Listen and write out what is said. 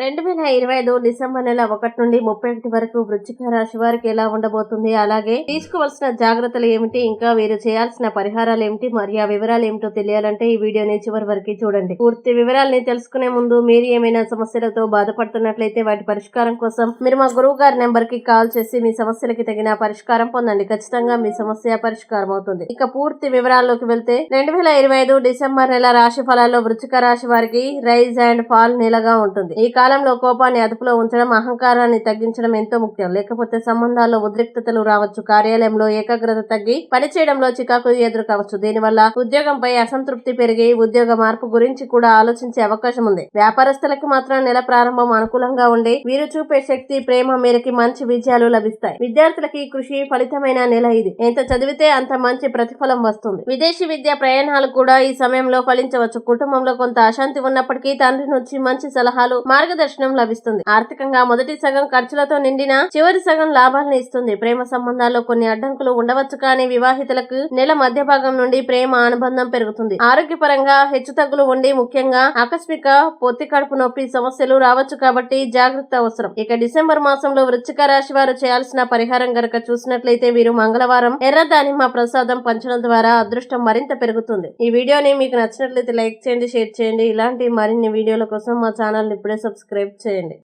రెండు వేల ఇరవై ఐదు డిసెంబర్ నెల ఒకటి నుండి ముప్పై ఒకటి వరకు వృచ్చిక రాశి వారికి ఎలా ఉండబోతుంది? అలాగే తీసుకోవాల్సిన జాగ్రత్తలు ఏమిటి? ఇంకా వీరు చేయాల్సిన పరిహారాలు ఏమిటి? మరియు ఆ వివరాలు ఏమిటో తెలియాలంటే ఈ వీడియోని చివరి వరకు చూడండి. పూర్తి వివరాలని తెలుసుకునే ముందు మీరు ఏమైనా సమస్యలతో బాధపడుతున్నట్లయితే వాటి పరిష్కారం కోసం మీరు మా గురువు గారి నెంబర్కి కాల్ చేసి మీ సమస్యలకి తగిన పరిష్కారం పొందండి. ఖచ్చితంగా మీ సమస్య పరిష్కారం అవుతుంది. ఇక పూర్తి వివరాల్లోకి వెళ్తే రెండు వేల ఇరవై ఐదు డిసెంబర్ నెల రాశి ఫలాల్లో వృచ్చిక రాశి వారికి రైజ్ అండ్ ఫాల్ నెలగా ఉంటుంది. ఈ కాలంలో కోపాన్ని అదుపులో ఉంచడం అహంకారాన్ని తగ్గించడం ఎంతో ముఖ్యం. లేకపోతే సంబంధాల్లో ఉద్రిక్తతలు రావచ్చు. కార్యాలయంలో ఏకాగ్రత తగ్గి పని చేయడంలో చికాకు ఎదురు కావచ్చు దీనివల్ల ఉద్యోగంపై అసంతృప్తి పెరిగి ఉద్యోగ మార్పు గురించి కూడా ఆలోచించే అవకాశం ఉంది. వ్యాపారస్తులకు మాత్రం నెల ప్రారంభం అనుకూలంగా ఉండి వీరు చూపే శక్తి ప్రేమ మేరకి మంచి విజయాలు లభిస్తాయి. విద్యార్థులకి కృషి ఫలితమైన నెల ఇది. ఎంత చదివితే అంత మంచి ప్రతిఫలం వస్తుంది. విదేశీ విద్య ప్రయాణాలు కూడా ఈ సమయంలో ఫలించవచ్చు. కుటుంబంలో కొంత అశాంతి ఉన్నప్పటికీ తండ్రి నుంచి మంచి సలహాలు మార్గదర్శనం లభిస్తుంది. ఆర్థికంగా మొదటి సగం ఖర్చులతో నిండిన చివరి సగం లాభాలను ఇస్తుంది. ప్రేమ సంబంధాల్లో కొన్ని అడ్డంకులు ఉండవచ్చు కానీ వివాహితులకు నెల మధ్య భాగం నుండి ప్రేమ అనుబంధం పెరుగుతుంది. ఆరోగ్యపరంగా హెచ్చుతగ్గులు ఉండి ముఖ్యంగా ఆకస్మిక పొత్తి కడుపు నొప్పి సమస్యలు రావచ్చు కాబట్టి జాగ్రత్త అవసరం. ఇక డిసెంబర్ మాసంలో వృచ్చిక రాశి వారు చేయాల్సిన పరిహారం గనక చూసినట్లయితే వీరు మంగళవారం ఎర్ర దానిమ్మ ప్రసాదం పంచడం ద్వారా అదృష్టం మరింత పెరుగుతుంది. ఈ వీడియోని మీకు నచ్చినట్లయితే లైక్ చేయండి షేర్ చేయండి. ఇలాంటి మరిన్ని వీడియోల కోసం మా ఛానల్ ఇప్పుడే సబ్స్క్రైబ్ చేయండి.